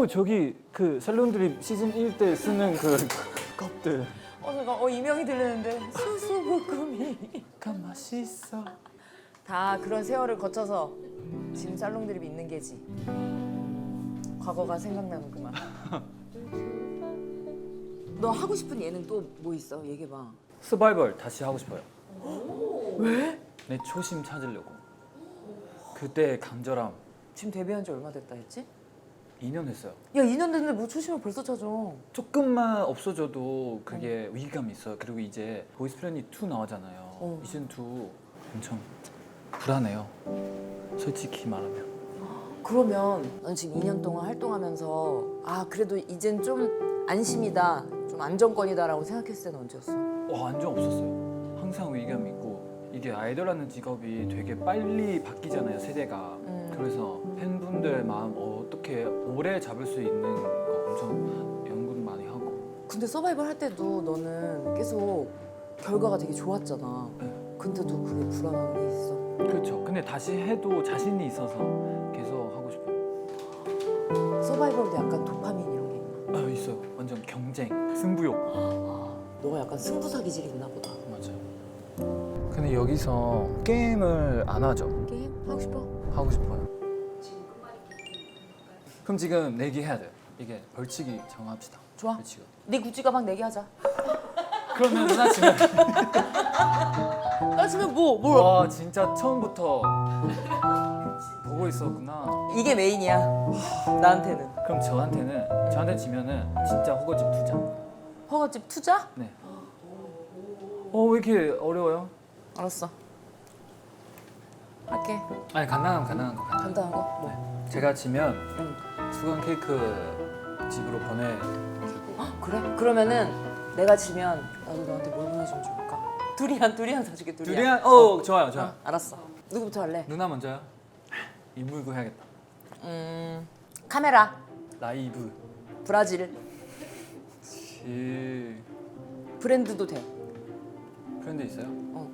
오 저기 그 셀론드립 시즌 1 때 쓰는 그 컵들. 어 잠깐 어 이명이 들리는데 수수부꾸미 그 맛있어. 다 그런 세월을 거쳐서 지금 살롱드립이 있는 게지 과거가 생각나는구만 너 하고 싶은 예능 또 뭐 있어 얘기해봐 서바이벌 다시 하고 싶어요. 왜? 내 초심 찾으려고. 그때 간절함 지금 데뷔한 지 얼마 됐다 했지? 2년 했어요. 야 2년 됐는데 뭐 초심을 벌써 찾아 조금만 없어져도 그게 위기감이 있어요. 그리고 이제 보이스 플래닛 2 나오잖아요. 어. 시즌 2 엄청 불안해요. 솔직히 말하면. 그러면 넌 지금 2년 동안 활동하면서 아 그래도 이젠 좀 안심이다 좀 안정권이다라고 생각했을 때는 언제였어? 와 완전 없었어요. 항상 위기감이 있고 이게 아이돌하는 직업이 되게 빨리 바뀌잖아요 세대가. 음. 그래서 팬분들 마음 어떻게 오래 잡을 수 있는 거 엄청 연구를 많이 하고. 근데 서바이벌 할 때도 너는 계속 결과가 되게 좋았잖아 네. 근데도 그게 불안한 게 있어 그렇죠. 근데 다시 해도 자신이 있어서 계속 하고 싶어요. 서바이벌도 약간 도파민 이런 게 있나? 아 있어요. 완전 경쟁, 승부욕. 너가 약간 승부사 기질이 있나 보다. 맞아요. 근데 여기서 게임을 안 하죠. 게임 하고 싶어? 하고 싶어요. 그럼 지금 내기 해야 돼요. 이게 벌칙이 정합시다. 좋아. 벌칙을. 네 구찌 가방 내기 하자. 그러면 누나 지금 나 지금 뭐 뭘? 와 진짜 처음부터 보고 있었구나. 이게 메인이야. 나한테는. 그럼 저한테는 저한테 지면은 진짜 허거집 두 장. 허가집 투자? 네. 어왜 이렇게 어려워요? 알았어. 할게. 아니 간단한 간단한 거. 간단한 간단한 거. 뭐? 거. 제가 지면 응. 수건 케이크 집으로 보내주고. 그래? 그러면은 내가 지면 나도 너한테 뭘 보내주면 좋을까? 두리안 두리안 사줄게 두리안. 두리안 어 좋아요 좋아요. 어, 알았어. 누구부터 할래? 누나 먼저요. 인물고 해야겠다. 음 카메라 라이브. 브라질 지 브랜드도 돼. 프렌드 있어요? 어.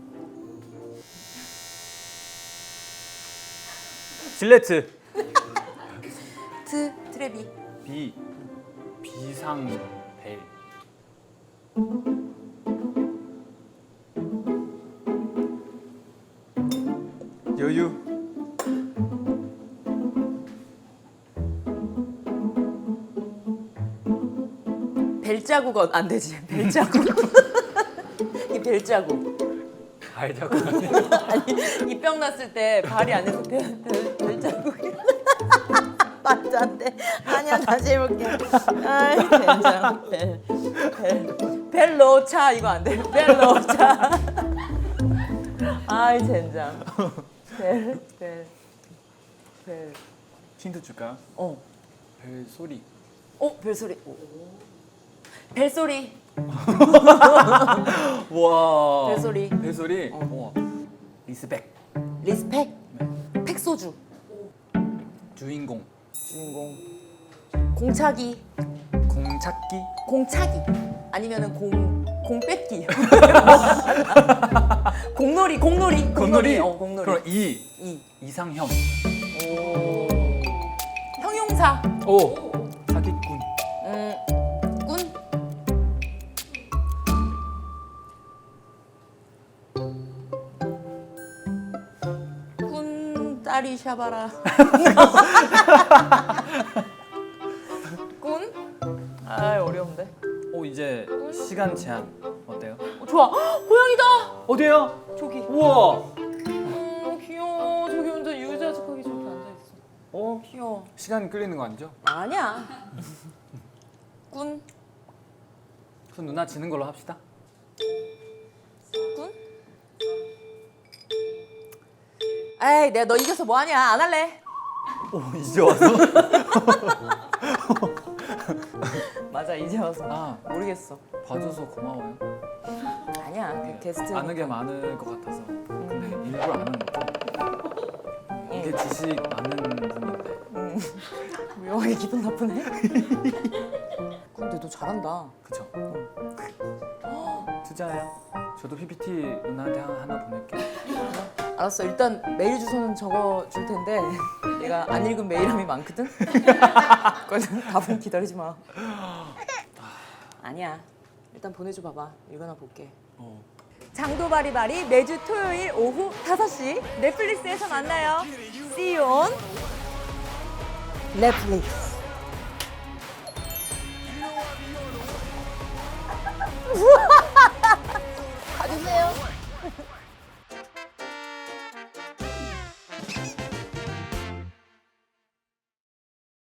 질레트. 트 트레비. 비 비상 벨. 여유. 벨자국은 안 되지. 벨자국. 이 벨자국. 알자고. 아니 이병 났을 때 발이 안에서 벨, 벨, 벨자국이. 말도 안 돼. 아니야 다시 해볼게. 아이 벨자 벨. 벨. 벨로 차 이거 안 돼. 벨로 차. 아이 젠장. 벨. 벨. 벨. 힌트 줄까요? 어. 벨 소리. 어 벨소리. 벨소리. 와. 벨소리. 벨소리. 와. 리스펙. 리스펙. 팩소주. 주인공. 주인공. 공차기. 공찾기. 공차기 아니면은 공 공 뺏기 공놀이 공놀이 공놀이. 어 공놀이 그럼 이 이 이상형. 오. 형용사 오. 딸이 샤바라 꾼? 아 어려운데 오 이제 시간 제한 어때요? 어, 좋아 헉, 고양이다 어디요? 저기 우와. 음 귀여워 저기 혼자 유자숙하게 저기 앉아 있어 어? 귀여워 시간 끌리는 거 아니죠? 아니야 꾼? 그럼 누나 지는 걸로 합시다. 에이 내가 너 이겨서 뭐하냐 안 할래 오 이제 와서? 맞아 이제 와서 아 모르겠어 봐줘서 고마워요. 아니야 그 게스트 아는 게 많을 것 같아서. 근데 일부러 아는 거고. 이게 지식 아는 분인데. 묘하게 기분 나쁘네 근데 너 잘한다 그쵸? 투자해요. 저도 PPT 누나한테 하나, 하나 보낼게요. 알았어 일단 메일 주소는 적어 줄 텐데 내가 안 읽은 메일함이 많거든. 그래서 답은 기다리지 마. 아니야. 일단 보내줘 봐봐. 읽어나 볼게. 어. 장도바리바리 매주 토요일 오후 5시 넷플릭스에서 만나요. See you on 넷플릭스.